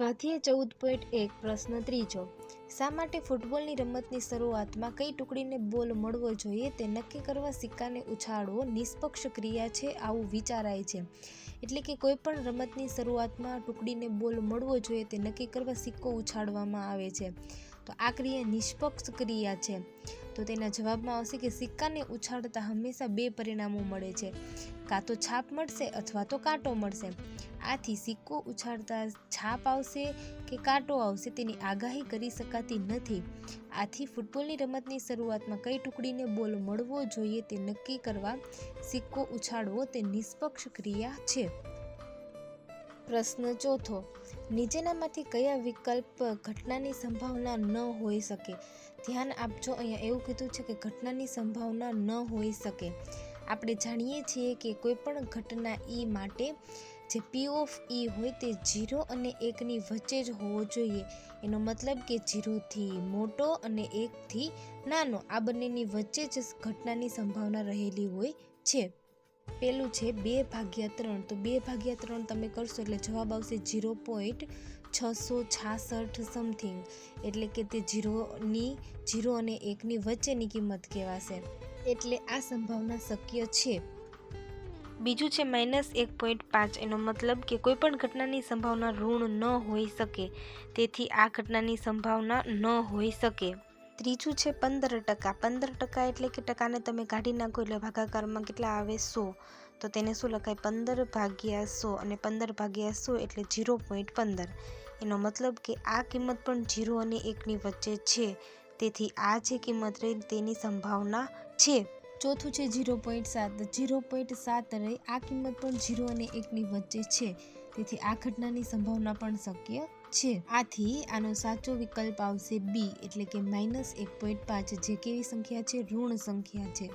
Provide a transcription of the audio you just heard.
સ્વાધ્યાય ચૌદ પોઈન્ટ એક, પ્રશ્ન ત્રીજો. શા માટે ફૂટબોલની રમતની શરૂઆતમાં કઈ ટુકડીને બોલ મળવો જોઈએ તે નક્કી કરવા સિક્કાને ઉછાળવો નિષ્પક્ષ ક્રિયા છે આવું વિચારાય છે. એટલે કે કોઈપણ રમતની શરૂઆતમાં ટુકડીને બોલ મળવો જોઈએ તે નક્કી કરવા સિક્કો ઉછાળવામાં આવે છે. તો આ ક્રિયા નિષ્પક્ષ ક્રિયા છે. તો તેના જવાબમાં આવશે કે સિક્કાને ઉછાળતા હંમેશા બે પરિણામો મળે છે. કાં તો છાપ મળશે અથવા તો કાંટો મળશે. આથી સિક્કો ઉછાળતા છાપ આવશે કે કાંટો આવશે તેની આગાહી કરી શકાતી નથી. આથી ફૂટબોલની રમતની શરૂઆતમાં કઈ ટુકડીને બોલ મળવો જોઈએ તે નક્કી કરવા સિક્કો ઉછાળવો તે નિષ્પક્ષ ક્રિયા છે. પ્રશ્ન ચોથો. નીચેનામાંથી કયા વિકલ્પ ઘટનાની સંભાવના ન હોઈ શકે? ધ્યાન આપજો, અહીંયા એવું કીધું છે કે ઘટનાની સંભાવના ન હોઈ શકે. આપણે જાણીએ છીએ કે કોઈ પણ ઘટના ઈ માટે જે પી ઓફ ઈ હોય તે જીરો અને એકની વચ્ચે જ હોવો જોઈએ. એનો મતલબ કે જીરોથી મોટો અને એકથી નાનો. આ બંનેની વચ્ચે જ ઘટનાની સંભાવના રહેલી હોય છે. પેલું છે બે ભાગ્યા ત્રણ. તો બે ભાગ્યા ત્રણ તમે કરશો એટલે જવાબ આવશે ઝીરો પોઈન્ટ છસો છાસઠ સમથિંગ એટલે કે તે જીરોની જીરો અને એકની વચ્ચેની કિંમત કહેવાશે. એટલે આ સંભાવના શક્ય છે. બીજું છે માઇનસ એક પોઈન્ટ પાંચ. એનો મતલબ કે કોઈ પણ ઘટનાની સંભાવના ઋણ ન હોઈ શકે. તેથી આ ઘટનાની સંભાવના ન હોઈ શકે. ત્રીજું છે પંદર ટકા. પંદર ટકા એટલે કે ટકાને તમે કાઢી નાખો એટલે ભાગાકારમાં કેટલા આવે સો. તો તેને શું લખાય? પંદર ભાગ્યા સો. અને પંદર ભાગ્યા સો એટલે જીરો પોઈન્ટ પંદર. એનો મતલબ કે આ કિંમત પણ જીરો અને એકની વચ્ચે છે. તેથી આ જે કિંમત રહી તેની સંભાવના છે. ચોથું છે ઝીરો પોઈન્ટ સાત. ઝીરો પોઈન્ટ સાત રહી. આ કિંમત પણ ઝીરો અને એકની વચ્ચે છે. તેથી આ ઘટનાની સંભાવના પણ શક્ય છે. આથી આનો સાચો વિકલ્પ આવશે બી. એટલે કે માઇનસ એક પોઈન્ટ પાંચ. જે કેવી સંખ્યા છે? ઋણ સંખ્યા છે.